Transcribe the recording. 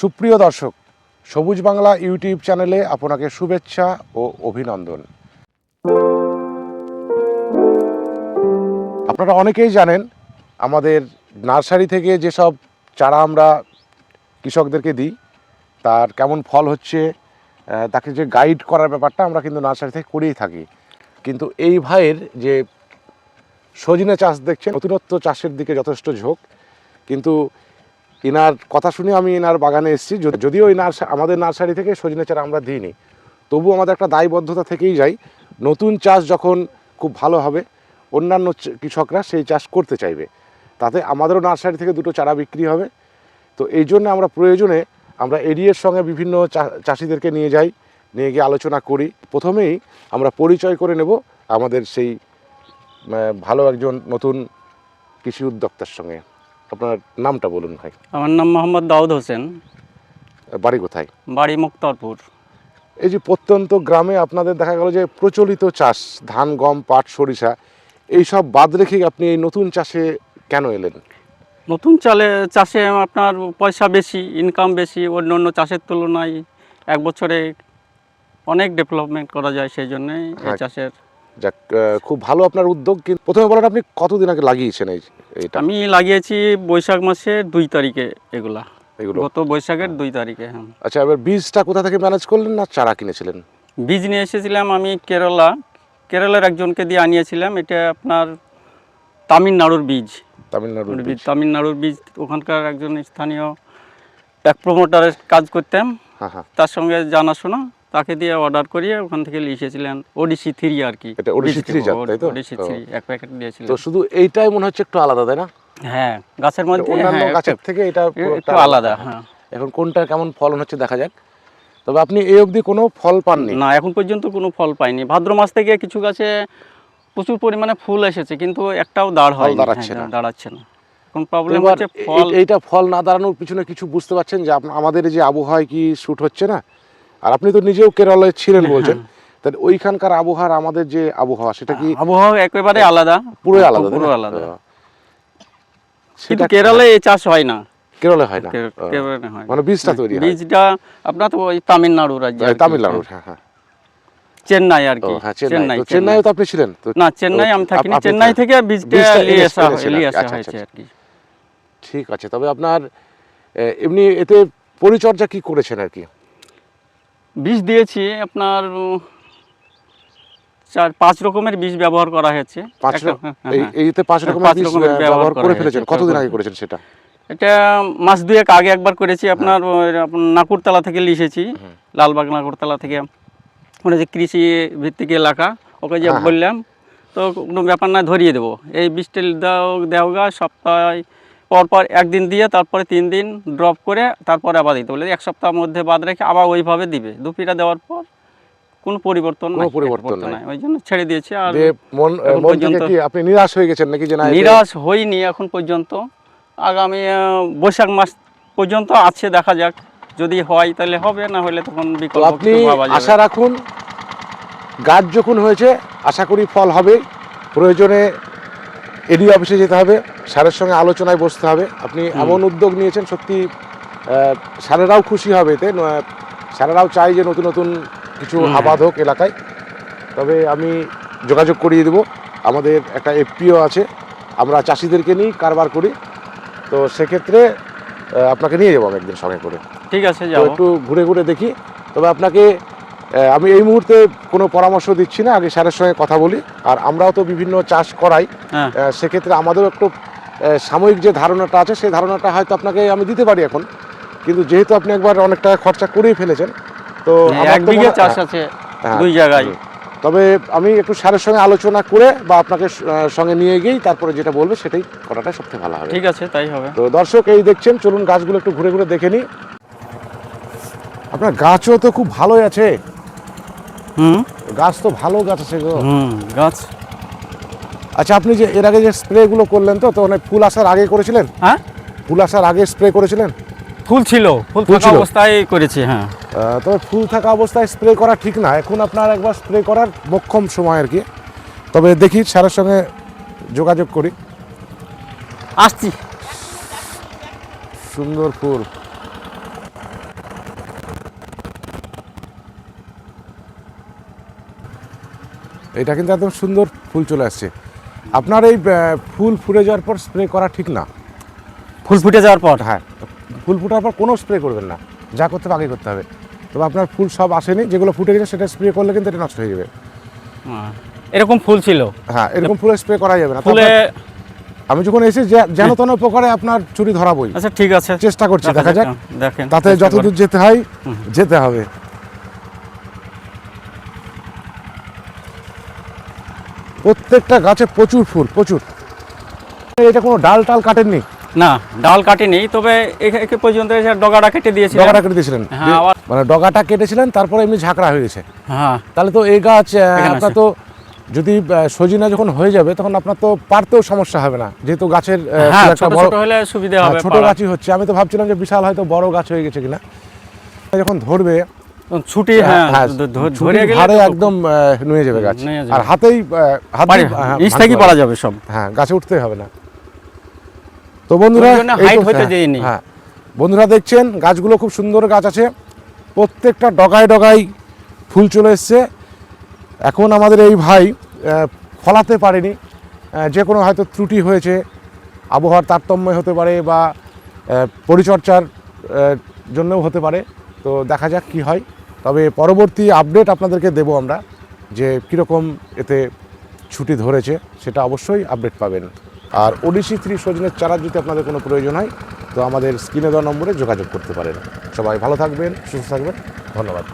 সুপ্রিয় দর্শক, সবুজ বাংলা ইউটিউব চ্যানেলে আপনাকে শুভেচ্ছা ও অভিনন্দন। আপনারা অনেকেই জানেন, আমাদের নার্সারি থেকে যেসব চারা আমরা কৃষকদেরকে দিই, তার কেমন ফল হচ্ছে তাকে যে গাইড করার ব্যাপারটা আমরা কিন্তু নার্সারি থেকে করেই থাকি। কিন্তু এই ভাইয়ের যে সজনে চাষ দেখছেন, নতুনত্ব চাষের দিকে যথেষ্ট ঝোঁক। কিন্তু এনার কথা শুনে আমি এনার বাগানে এসেছি। যদি- যদিও এই নার্সা আমাদের নার্সারি থেকে সজনে চারা আমরা দিইনি তবু আমাদের একটা দায়বদ্ধতা থেকেই যাই নতুন চাষ যখন খুব ভালো হবে, অন্যান্য কৃষকরা সেই চাষ করতে চাইবে। তাতে আমাদেরও নার্সারি থেকে দুটো চারা বিক্রি হবে। তো এই জন্য আমরা প্রয়োজনে আমরা এরিয়ার সঙ্গে বিভিন্ন চাষিদেরকে নিয়ে যাই, নিয়ে গিয়ে আলোচনা করি। প্রথমেই আমরা পরিচয় করে নেব আমাদের সেই ভালো একজন নতুন কৃষি উদ্যোক্তার সঙ্গে। আপনার নামটা বলুন ভাই। আমার নাম মোহাম্মদ দাউদ হোসেন। বাড়ি কোথায়? বাড়ি মুক্তারপুর। এই যে প্রত্যন্ত গ্রামে আপনাদের দেখা গেল যে প্রচলিত চাষ ধান গম পাট সরিষা এই সব বাদ রেখে আপনি এই নতুন চাষে কেন এলেন? নতুন চালে চাষে আপনার পয়সা বেশি ইনকাম বেশি অন্য অন্য চাষের তুলনায় এক বছরে অনেক ডেভেলপমেন্ট করা যায় সেই জন্যই এই হ্যাঁ। চাষের যাক খুব ভালো আপনার উদ্যোগ কিন্তু প্রথমে বলেন আপনি কতদিন আগে লাগিয়েছেন এই এটা আমি লাগিয়েছি বৈশাখ মাসের দুই তারিখে এগুলা। এগুলো? গত বৈশাখের দুই তারিখে হ্যাঁ। আচ্ছা এবার বীজটা কোথা থেকে ম্যানেজ করলেন না চারা কিনেছিলেন? বীজ নিয়ে এসেছিলাম আমি কেরালা। কেরালার একজনকে দিয়ে আনিয়েছিলাম এটা আপনার তামিলনাড়ুর বীজ। তামিলনাড়ুর বীজ। তামিলনাড়ুর বীজ ওখানকার একজন স্থানীয় এক প্রমোটারের কাজ করতাম হ্যাঁ হ্যাঁ। তার সঙ্গে জানাশোনা তাকে দিয়ে অর্ডার করিয়ে ওখান থেকে লিখেছিলেন ওডিসি থ্রি আর কি। এটা ওডিসি বীজ 3 জাত, তাই তো? ওডিসি থ্রি এক প্যাকেট দিয়েছিলেন। তো শুধু এইটাই মনে হচ্ছে একটু আলাদা তাই না? হ্যাঁ গাছের মধ্যে অন্যান্য হ্যাঁ, গাছের থেকে এটা একটু আলাদা। হ্যাঁ। এখন কোনটা কেমন ফলন হচ্ছে দেখা যাক। তবে আপনি এই অবধি কোনো ফল পাননি? না এখন পর্যন্ত কোনো ফল পাইনি। ভাদ্র মাস থেকে কিছু গাছে প্রচুর পরিমাণে ফুল এসেছে কিন্তু একটাও দাঁড় হয় দাঁড়াচ্ছে না। দাঁড়াচ্ছে না। এখন প্রবলেম হচ্ছে ফল এইটা ফল না দাঁড়ানোর পিছনে কিছু বুঝতে পারছেন যে আমাদের যে আবহাওয়ায় কি শ্যুট হচ্ছে না? আর আপনি তো নিজেও কেরলায় ছিলেন বলছেন তাহলে ওইখানকার আবহাওয়ার আমাদের যে আবহাওয়া সেটা কি আবহাওয়া একেবারে আলাদা। পুরোই আলাদা পুরো আলাদা। সেটা কেরালে এই চাষ হয় না। কেরলে হয় না। কেরালে হয়। মানে বীজটা তৈরি হয়। বীজটা আপনার তো ওই তামিলনাড়ু রাজ্যে। তামিলনাড়ুর হ্যাঁ হ্যাঁ। চেন্নাই আর কি। হ্যাঁ চেন্নাই। তো আপনি ছিলেন? না চেন্নাই আমি থাকিনি। চেন্নাই থেকে বীজটা নিয়ে আসা নিয়ে। আসা আচ্ছা, হয়েছে আচ্ছা, আর কি। ঠিক আছে তবে আপনার এমনি এতে পরিচর্যা কি করেছেন আর কি? বীজ দিয়েছি আপনার চার পাঁচ রকমের বীজ ব্যবহার করা হয়েছে। পাঁচ হ্যাঁ, হ্যাঁ। এইতে পাঁচ রকমের বীজ ব্যবহার ব্যবহার করে ফেলেছেন। কতদিন আগে করেছেন সেটা? এটা মাস দুয়েক আগে একবার করেছি আপনার নাকুরতলা থেকে লিখেছি লালবাগ নাকুরতলা থেকে। ওটা যে কৃষি ভিত্তিক এলাকা ওকে যে হ্যাঁ। বললাম তো কোনো ব্যাপার না ধরিয়ে দেবো। এই বীজটা দাও দেও গা সপ্তাহে পর পর একদিন দিয়ে তারপরে তিন দিন ড্রপ করে তারপরে আবার দিতে বলে। এক সপ্তাহের মধ্যে বাদ রেখে আবার ওইভাবে দিবে। দুপিটা দেওয়ার পর কোনো পরিবর্তন কোনো পরিবর্তন নাই। ওই জন্য ছেড়ে দিয়েছি আর মন মন থেকে কি আপনি নিরাশ হয়ে গেছেন নাকি যে না নিরাশ হইনি এখন পর্যন্ত। আগামী বৈশাখ মাস পর্যন্ত আছে দেখা যাক। যদি হয় তাহলে হবে না হলে তখন বিকল্প আপনি আশা রাখুন গাছ যখন হয়েছে আশা করি ফল হবে। প্রয়োজনে এডি অফিসে যেতে হবে স্যারের সঙ্গে আলোচনায় বসতে হবে। আপনি এমন উদ্যোগ নিয়েছেন সত্যি স্যারেরাও খুশি হবে এতে স্যারেরাও চাই যে নতুন নতুন কিছু আবাদ হোক এলাকায়। তবে আমি যোগাযোগ করিয়ে দেবো। আমাদের একটা এফপিও আছে আমরা চাষিদেরকে নিয়েই কারবার করি। তো সেক্ষেত্রে আপনাকে নিয়ে যাব একদিন সঙ্গে করে। ঠিক আছে একটু ঘুরে ঘুরে দেখি। তবে আপনাকে আমি এই মুহূর্তে কোনো পরামর্শ দিচ্ছি না আগে স্যারের সঙ্গে কথা বলি। আর আমরাও তো বিভিন্ন চাষ করাই। হ্যাঁ। সেক্ষেত্রে আমাদেরও একটু সাময়িক যে ধারণাটা আছে সেই ধারণাটা হয়তো আপনাকে আমি দিতে পারি এখন। কিন্তু যেহেতু আপনি একবার অনেক টাকা খরচা করেই ফেলেছেন তো চাষ হ্যাঁ, আছে হ্যাঁ, দুই জায়গায়। তবে আমি একটু স্যারের সঙ্গে আলোচনা করে বা আপনাকে সঙ্গে নিয়ে গিয়েই তারপরে যেটা বলবে সেটাই করাটা সবথেকে ভালো হবে। ঠিক আছে তাই হবে। তো দর্শক এই দেখছেন চলুন গাছগুলো একটু ঘুরে ঘুরে দেখে নিই। আপনার গাছও তো খুব ভালোই আছে। হুম। গাছ তো ভালো গাছ আছে গো। হুম গাছ। আচ্ছা আপনি যে এর আগে যে স্প্রেগুলো করলেন তো তো মানে ফুল আসার আগে করেছিলেন? হ্যাঁ? ফুল আসার আগে স্প্রে করেছিলেন? ফুল ছিল ফুল থাকা অবস্থায় করেছি হ্যাঁ। তবে ফুল থাকা অবস্থায় স্প্রে করা ঠিক না। এখন আপনার একবার স্প্রে করার মোক্ষম সময় আর কি। তবে দেখি স্যারের সঙ্গে যোগাযোগ করি। আসছি। সুন্দর ফুল। এটা কিন্তু একদম সুন্দর ফুল চলে আসছে। আপনার এই ফুল ফুটে যাওয়ার পর স্প্রে করা ঠিক না। ফুল ফুটে যাওয়ার পর? হ্যাঁ ফুল ফুটার পর কোনো স্প্রে করবেন না। যা করতে হবে আগে করতে হবে। তবে আপনার ফুল সব আসেনি যেগুলো ফুটে গেছে সেটা স্প্রে করলে কিন্তু এটা নষ্ট হয়ে যাবে। এরকম ফুল ছিল? হ্যাঁ এরকম ফুলে স্প্রে করা যাবে না। ফুলে আমি যখন এসে যেন তেন উপকারে আপনার চুরি ধরাবই আচ্ছা ঠিক আছে। চেষ্টা করছি দেখা যাক দেখেন তাতে যতদূর যেতে হয় যেতে হবে। প্রত্যেকটা গাছে প্রচুর ফুল প্রচুর। এটা কোনো ডাল টাল কাটেননি? না ডাল কাটেনি তবে একে পর্যন্ত ডগাটা কেটে দিয়েছি ডগাটা কেটে দিয়েছিলেন? হ্যাঁ মানে ডগাটা কেটেছিলেন তারপরে এমনি ঝাঁকড়া হয়ে গেছে। হ্যাঁ। তাহলে তো এই গাছ আপনার তো যদি সজিনা যখন হয়ে যাবে তখন আপনার তো পারতেও সমস্যা হবে না। যেহেতু গাছের হ্যাঁ ছোট হলে সুবিধা হ্যাঁ, হবে ছোট গাছই হচ্ছে। আমি তো ভাবছিলাম যে বিশাল হয়তো বড় গাছ হয়ে গেছে কিনা। যখন ধরবে ছুটি হ্যাঁ ধ- ধ- ধরে গেলে একদম নুয়ে যাবে গাছ। আর হাতেই হাত দিয়ে, হ্যাঁ, থেকেই পারে। যাবে সব। হ্যাঁ গাছে উঠতেই হবে না। তো বন্ধুরা height হতে হ্যাঁ, দেইনি। হ্যাঁ। বন্ধুরা দেখছেন গাছগুলো খুব সুন্দর গাছ আছে। প্রত্যেকটা ডগায় ডগায় ফুল চলে এসছে। এখন আমাদের এই ভাই ফলাতে পারেনি। যে কোনো হয়তো ত্রুটি হয়েছে আবহাওয়ার তারতম্য হতে পারে বা পরিচর্যার জন্যও হতে পারে। তো দেখা যাক কি হয়। তবে পরবর্তী আপডেট আপনাদেরকে দেব আমরা যে কীরকম এতে ছুটি ধরেছে, সেটা অবশ্যই আপডেট পাবেন। আর ওডিসি থ্রি সজনের চারা যদি আপনাদের কোনো প্রয়োজন হয়, তো আমাদের স্ক্রিনে দেওয়া নম্বরে যোগাযোগ করতে পারেন। সবাই ভালো থাকবেন, সুস্থ থাকবেন, ধন্যবাদ।